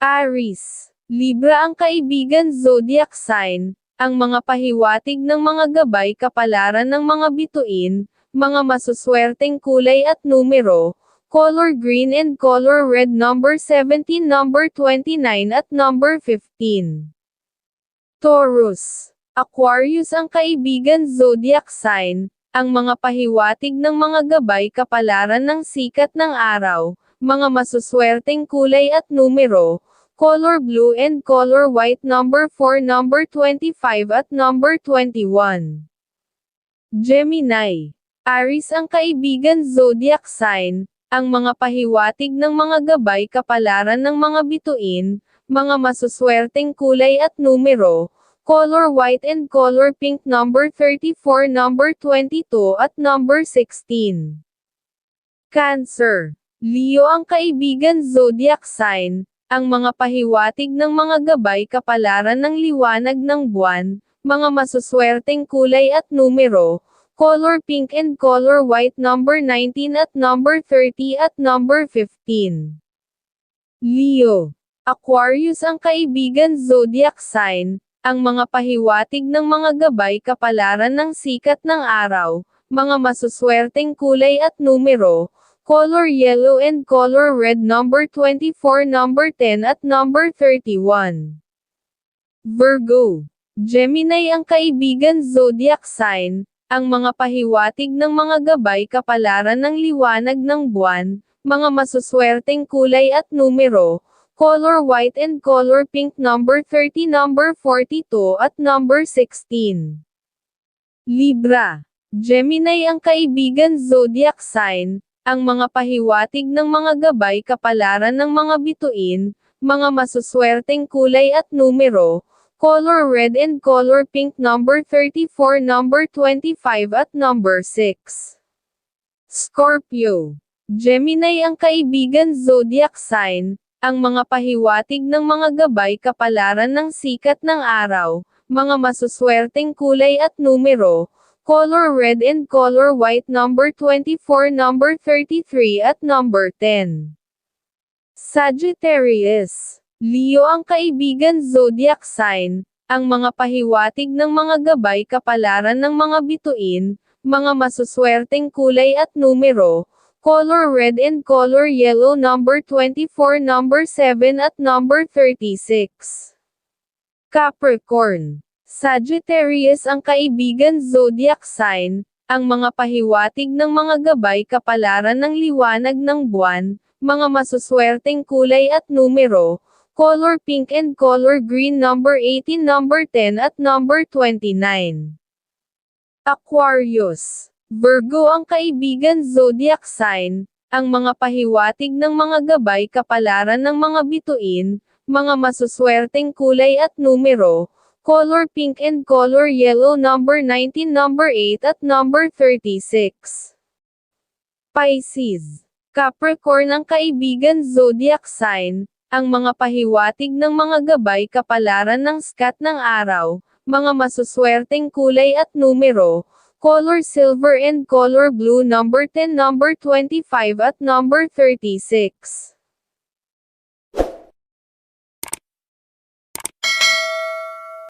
Aries. Libra ang kaibigan zodiac sign, ang mga pahiwatig ng mga gabay kapalaran ng mga bituin, mga masuswerteng kulay at numero, color green and color red number 17 number 29 at number 15. Taurus. Aquarius ang kaibigan zodiac sign, ang mga pahiwatig ng mga gabay kapalaran ng sikat ng araw, mga masuswerteng kulay at numero, color blue and color white number 4 number 25 at number 21. Gemini. Aries ang kaibigan zodiac sign, ang mga pahiwatig ng mga gabay kapalaran ng mga bituin, mga masuswerteng kulay at numero, color white and color pink number 34 number 22 at number 16. Cancer. Leo ang kaibigan zodiac sign, ang mga pahiwatig ng mga gabay kapalaran ng liwanag ng buwan, mga masuswerteng kulay at numero, color pink and color white number 19 at number 30 at number 15. Leo. Aquarius ang kaibigan zodiac sign, ang mga pahiwatig ng mga gabay kapalaran ng sikat ng araw, mga masuswerteng kulay at numero, color yellow and color red number 24 number 10 at number 31. Virgo. Gemini ang kaibigan zodiac sign, ang mga pahiwatig ng mga gabay kapalaran ng liwanag ng buwan, mga masuswerteng kulay at numero, color white and color pink number 30 number 42 at number 16. Libra. Gemini ang kaibigan zodiac sign, ang mga pahiwatig ng mga gabay kapalaran ng mga bituin, mga masuswerteng kulay at numero, color red and color pink number 34 number 25 at number 6. Scorpio. Gemini ang kaibigan zodiac sign, ang mga pahiwatig ng mga gabay kapalaran ng sikat ng araw, mga masuswerteng kulay at numero, color red and color white number 24 number 33 at number 10. Sagittarius. Leo ang kaibigan zodiac sign, ang mga pahiwatig ng mga gabay kapalaran ng mga bituin, mga masuswerteng kulay at numero, color red and color yellow number 24 number 7 at number 36. Capricorn. Sagittarius ang kaibigan zodiac sign, ang mga pahiwatig ng mga gabay kapalaran ng liwanag ng buwan, mga masuswerteng kulay at numero, color pink and color green number 18 number 10 at number 29. Aquarius. Virgo ang kaibigan zodiac sign, ang mga pahiwatig ng mga gabay kapalaran ng mga bituin, mga masuswerteng kulay at numero, color pink and color yellow number 19 number 8 at number 36. Pisces. Capricorn ang kaibigan zodiac sign, ang mga pahiwatig ng mga gabay kapalaran ng skat ng araw, mga masuswerteng kulay at numero, color silver and color blue number 10 number 25 at number 36.